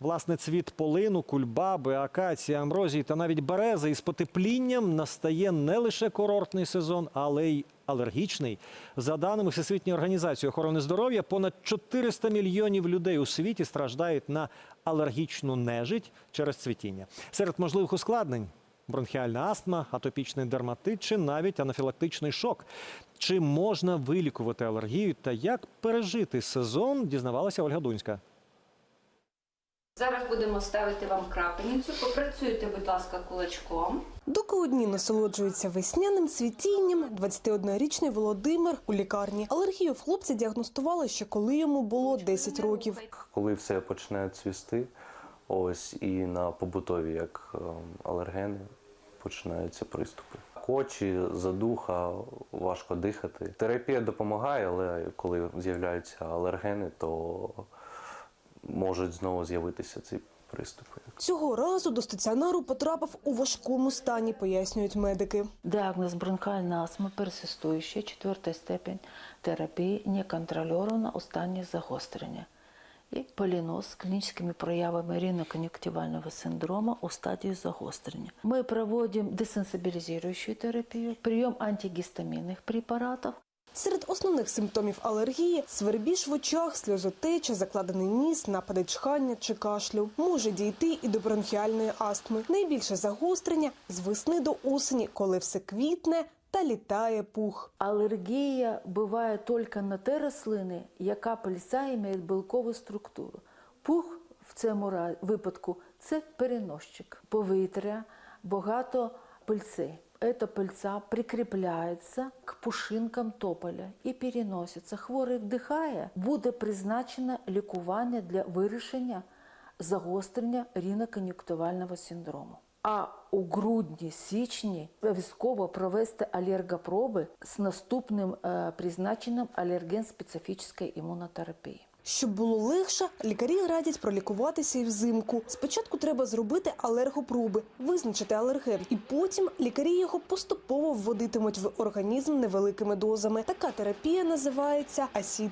Власне, цвіт полину, кульбаби, акації, амброзії та навіть берези із потеплінням настає не лише курортний сезон, але й алергічний. За даними Всесвітньої організації охорони здоров'я, понад 400 мільйонів людей у світі страждають на алергічну нежить через цвітіння. Серед можливих ускладнень бронхіальна астма, атопічний дерматит чи навіть анафілактичний шок. Чи можна вилікувати алергію та як пережити сезон, дізнавалася Ольга Дунська. Зараз будемо ставити вам крапельницю. Попрацюйте, будь ласка, кулачком. Доки одні насолоджуються весняним цвітінням, 21-річний Володимир у лікарні. Алергію хлопця діагностували ще коли йому було 10 років. коли все почне цвісти, ось і на побутові як ем, алергени починаються приступи. Очі, задуха, важко дихати. Терапія допомагає, але коли з'являються алергени, то можуть знову з'явитися ці приступи. Цього разу до стаціонару потрапив у важкому стані, пояснюють медики. Диагноз бронхальна астма персистуюча, четверта степень терапії, неконтрольована у стані загострення. І поліноз з клінічними проявами ринокон'юктивального синдрому у стадії загострення. Ми проводимо десенсибілізуючу терапію, прийом антигістамінних препаратів, Серед основних симптомів алергії свербіж в очах, сльозотеча, закладений ніс, напади чхання чи кашлю. Може дійти і до бронхіальної астми. Найбільше загострення з весни до осені, коли все квітне та літає пух. Алергія буває тільки на те рослини, яка пильця має білкову структуру. Пух в цьому випадку це переносчик. Повітря, багато пильці. Эта пыльца прикріпляється к пушинкам тополя і переноситься. Хворий вдихає, буде призначено лікування для вирішення загострення ринокон'юктивального синдрому. А у грудні-січні обов'язково провести алергопроби з наступним е, призначенням алерген-специфічної імунотерапії. Щоб було легше, лікарі радять пролікуватися і взимку. Спочатку треба зробити алергопроби, визначити алерген, і потім лікарі його поступово вводитимуть в організм невеликими дозами. Така терапія називається асід.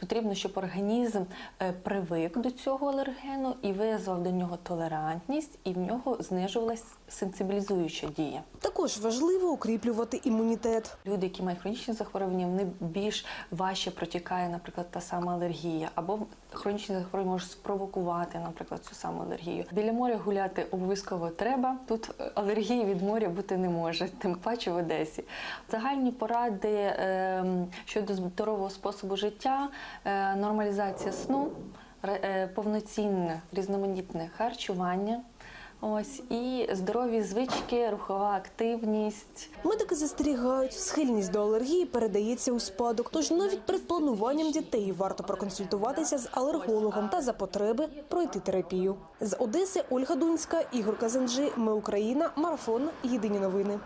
Потрібно, щоб організм е, привик до цього алергену і визвав до нього толерантність, і в нього знижувалась сенсибілізуюча дія. Також важливо укріплювати імунітет. Люди, які мають хронічні захворювання, вони більш важче протікає, наприклад, та сама алергія, або хронічні захворювання можуть спровокувати, наприклад, цю саму алергію. Біля моря гуляти обов'язково треба. Тут е, алергії від моря бути не може, тим паче в Одесі. Загальні поради е, щодо здорового способу життя, нормалізація сну, е, повноцінне різноманітне харчування. Ось і здорові звички, рухова активність. Медики застерігають, схильність до алергії передається у спадок. Тож навіть перед плануванням дітей варто проконсультуватися з алергологом та за потреби пройти терапію. З Одеси Ольга Дунська, Ігор Казанджи. Ми Україна. Марафон. Єдині новини.